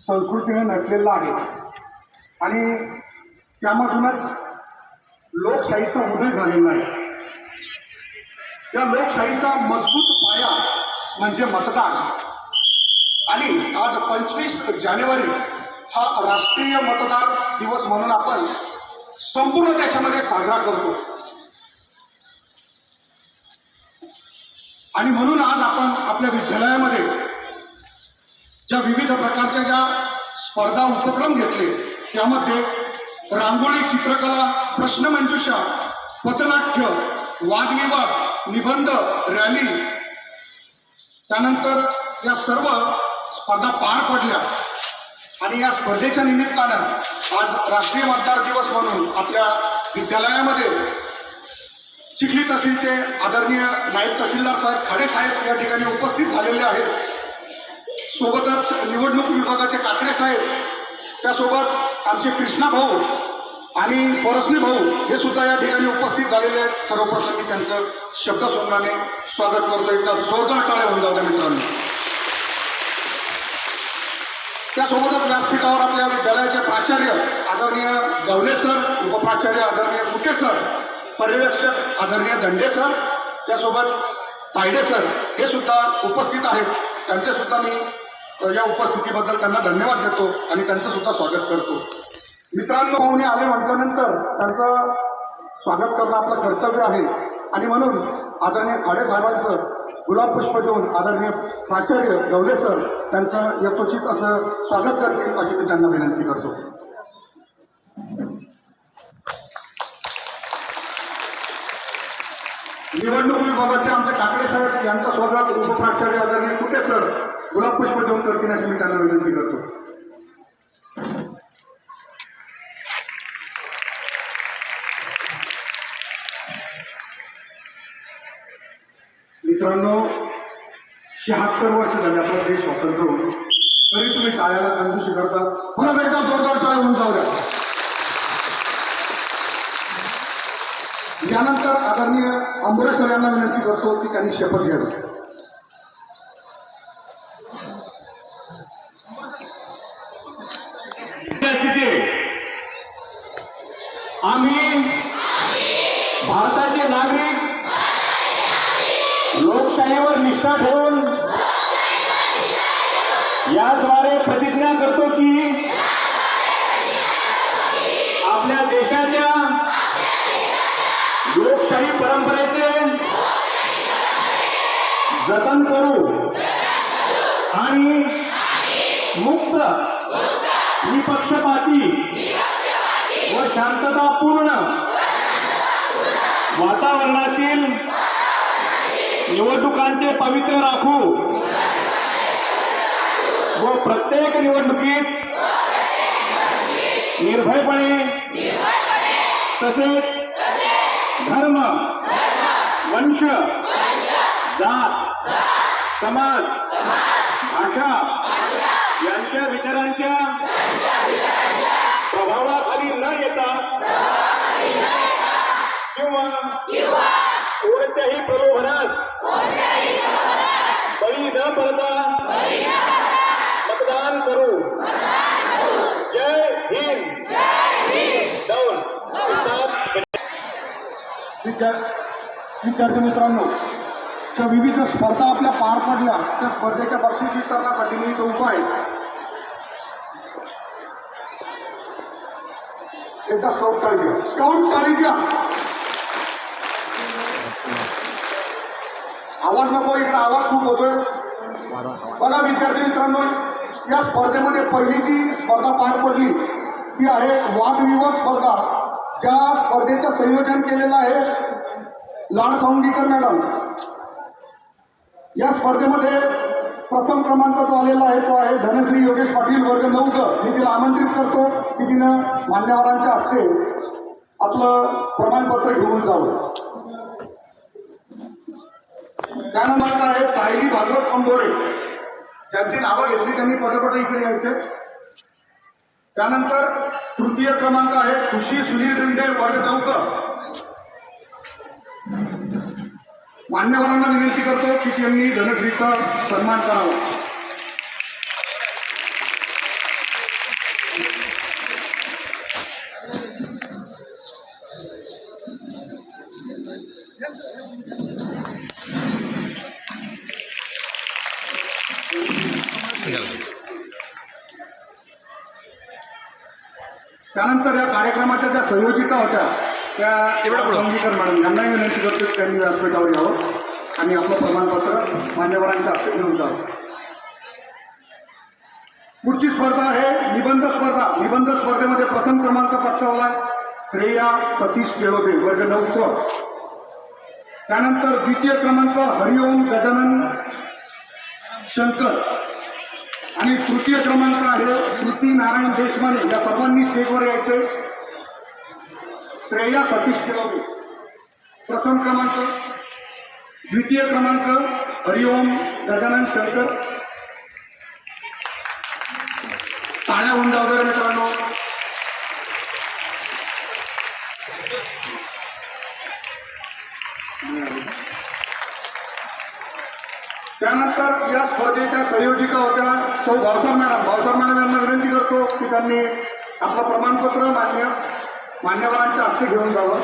संस्कृतीने नटलेला आहे. आणि त्यामधूनच लोकशाहीचा उदय झालेला आहे. त्या लोकशाहीचा मजबूत पाया म्हणजे मतदान. आणि आज पंचवीस जानेवारी हा राष्ट्रीय मतदार दिवस म्हणून आपण संपूर्ण देशामध्ये साजरा करतो. आणि म्हणून आज आपण आपल्या विद्यालयामध्ये ज्या विविध प्रकारच्या ज्या स्पर्धा उपक्रम घेतले त्यामध्ये रांगोळी चित्रकला प्रश्नमंजुषा पथनाट्य वादविवाद निबंध रॅली त्यानंतर या सर्व स्पर्धा पार पडल्या. आणि या स्पर्धेच्या निमित्तानं आज राष्ट्रीय मतदार दिवस म्हणून आपल्या विद्यालयामध्ये चिखली तहसीलचे आदरणीय नायब तहसीलदार साहेब खाडे साहेब या ठिकाणी उपस्थित झालेले आहेत. सोबतच निवडणूक विभागाचे काकडे साहेब त्यासोबत आमचे कृष्णा भाऊ आणि परसने भाऊ हे सुद्धा या ठिकाणी उपस्थित झालेले आहेत. सर्वप्रथम मी त्यांचं शब्दसोंगाने स्वागत करतो. एकदा जोरदार टाळे होऊन जाते मित्रांनो. त्यासोबतच व्यासपीठावर आपल्या विद्यालयाचे प्राचार्य आदरणीय गवले सर उपप्राचार्य आदरणीय कुटे सर पर्यवेक्षक आदरणीय दंडे सर त्यासोबत तायडे सर हे सुद्धा उपस्थित आहेत. त्यांचे सुद्धा मी या उपस्थितीबद्दल त्यांना धन्यवाद देतो आणि त्यांचं सुद्धा स्वागत करतो. मित्रांनो पाहुणे आले म्हटल्यानंतर त्यांचं स्वागत करणं आपलं कर्तव्य आहे. आणि म्हणून आदरणीय खाडे साहेबांचं गुलाब पुष्प देऊन आदरणीय प्राचार्य गवले सर त्यांचं यथोचित असं स्वागत करतील अशी मी त्यांना विनंती करतो. निवडणूक विभागाचे आमचे काकडे साहेब यांचं स्वागत उपप्राचार्य आदरणीय कुटे सर गुलाबपुष्प देऊन करतील अशी मी त्यांना विनंती करतो. मित्रांनो शहात्तर वर्ष झाले आपला देश स्वतंत्र होऊन तरी तुम्ही टाळ्याला कंजूशी करता. परत एकदा जोरदार टाळ होऊन जाऊ द्या. यानंतर आदरणीय अंबरेश्वर यांना विनंती करतो की त्यांनी शपथ घ्यावी. आम्ही भारताचे नागरिक लोकशाहीवर निष्ठा ठेवून याद्वारे प्रतिज्ञा करतो की आपल्या देशाच्या लोकशाही परंपरेचे जतन करू आणि मुक्त निपक्षपाती शांततापूर्ण वातावरणातील निवडणुकांचे पवित्र राखू. व प्रत्येक निवडणुकीत निर्भयपणे तसेच धर्म वंश जात समाज भाषा यांच्या विचारांच्या येता किंवा? कोणत्याही प्रलोभनास बळी न पडता? मतदान करू. जय हिंद. विद्यार्थी मित्रांनो त्या विविध स्पर्धा आपल्या पार पडल्या, त्या स्पर्धेच्या बक्षीस वितरणासाठी मी इथं उभा एकदा स्काउट टाळी द्या स्काउट टाळी द्या आवाज नको इकडे आवाज खूप होतोय. बघा विद्यार्थी मित्रांनो या स्पर्धेमध्ये पहिली जी स्पर्धा पार पडली. ती आहे वादविवाद स्पर्धा. ज्या स्पर्धेचं संयोजन केलेलं आहे लाड सावंगीकर मॅडम. या स्पर्धेमध्ये प्रथम क्रमांक जो आलेला आहे तो आहे धनश्री योगेश पाटील वर्ग नऊ ग. मी तिला आमंत्रित करतो की तिनं मान्यवरांच्या हस्ते आपलं प्रमाणपत्र घेऊन जावं. त्यानंतर आहे सायली भागवत अंबोडे ज्यांची नावं घेतली त्यांनी पटपट इकडे यायचे. त्यानंतर तृतीय क्रमांक आहे खुशी सुनील रिंडे वर्ग नऊ ग. मान्यवरांना विनंती करतो की त्यांनी धनश्रीचा सन्मान करावा. त्यानंतर या कार्यक्रमाच्या ज्या संयोजिका होत्या त्या संगीकर मॅडम यांनाही विनंती करतो की त्यांनी व्यासपीठावर यावं आणि आपलं प्रमाणपत्र मान्यवरांच्या हस्ते घेऊन जावं. पुढची स्पर्धा आहे निबंध स्पर्धा. निबंध स्पर्धेमध्ये प्रथम क्रमांक पटकावलाय श्रेया सतीश केळोबे वर्ग नऊ त्यानंतर द्वितीय क्रमांक हरिओम गजानन शंकर. आणि तृतीय क्रमांक आहे श्रुती नारायण देशमाने. या सर्वांनी स्टेजवर यायचे श्रेया सतीश केळवे प्रथम क्रमांक द्वितीय क्रमांक हरिओम गजानन शंकर टाळ्या होऊन जाऊ मित्रांनो. त्यानंतर या स्पर्धेच्या संयोजिका होत्या सौ भावसार मॅडम. भावसार मॅडम यांना विनंती करतो की त्यांनी आपलं प्रमाणपत्र मान्य मान्यवरांच्या हस्ते घेऊन जावं.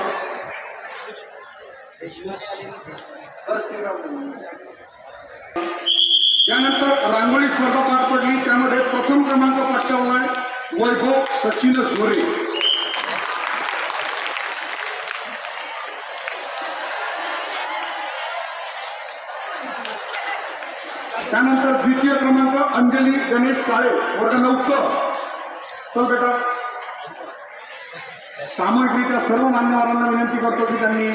त्यानंतर रांगोळी स्पर्धा पार पडली. त्यामध्ये प्रथम क्रमांक पटकावलाय वैभव सचिन झोरे. त्यानंतर द्वितीय क्रमांक अंजली गणेश काळे वर्ग नौक चल बेटा. सामूहिकरित्या सर्व मान्यवरांना विनंती करतो की त्यांनी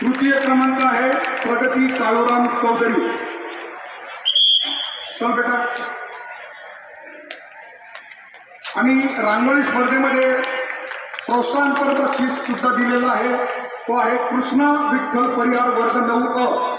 तृतीय क्रमांक आहे प्रगती काळूराम चौधरी. चल बेटा. आणि रांगोळी स्पर्धेमध्ये प्रोत्साहनपर बक्षीस सुद्धा दिलेला आहे. तो आहे कृष्णा विठ्ठल परिहार वर्ग नऊ अ.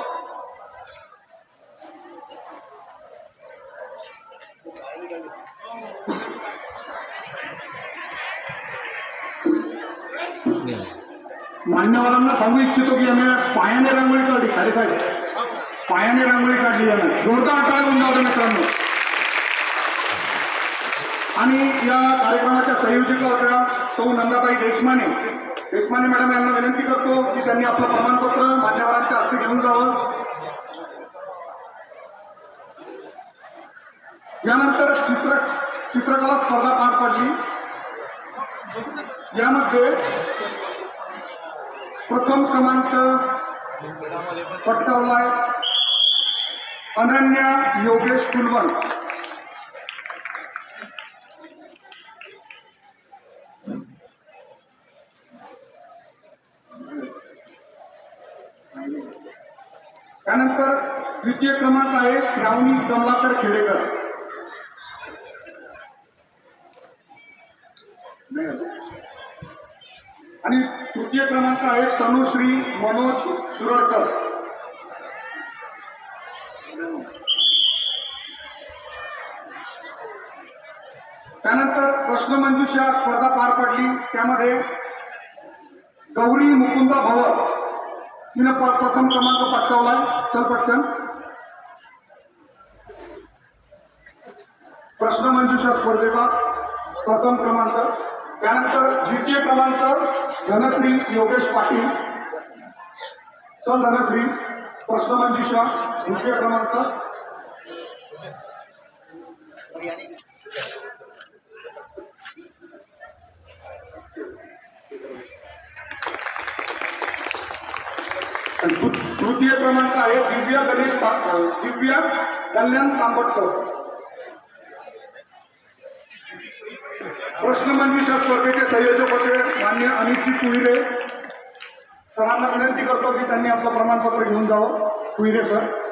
मान्यवरांना सांगू इच्छितो की याने पायाने रांगोळी काढली. अरे साहेब पायाने रांगोळी काढली यानं. जोरदार काय होऊन जाऊ मित्रांनो. आणि या कार्यक्रमाच्या संयोजिका होत्या सौ नंदाबाई देशमाने देशमाने मॅडम यांना विनंती करतो की त्यांनी आपलं प्रमाणपत्र मान्यवरांच्या हस्ते घेऊन जावं. यानंतर चित्र चित्रकला स्पर्धा पार पडली. यामध्ये प्रथम क्रमांक पटकावलाय अनन्या योगेश कुलवण त्यानंतर द्वितीय क्रमांक आहे श्रावणी कमलाकर खेडेकर. आणि तृतीय क्रमांक आहे तनुश्री मनोज सुरळकर. त्यानंतर प्रश्नमंजुषा स्पर्धा पार पडली. त्यामध्ये गौरी मुकुंदा भवर तिने प्रथम क्रमांक पटकावलाय. चल पटकन. प्रश्नमंजुषा स्पर्धेचा प्रथम क्रमांक. त्यानंतर द्वितीय क्रमांक धनश्री योगेश पाटील. चल धनश्री प्रश्नमंजुषा द्वितीय क्रमांक. आणि तृतीय क्रमांक आहे दिव्या गणेश ता- दिव्या कल्याण तांबटकर. प्रश्नमंजुषा म्हणजे स्पर्धेचे संयोजक होते. मान्य अनिलजी कुहिरे. सरांना विनंती करतो की त्यांनी आपलं प्रमाणपत्र घेऊन जावं. कुहिरे सर.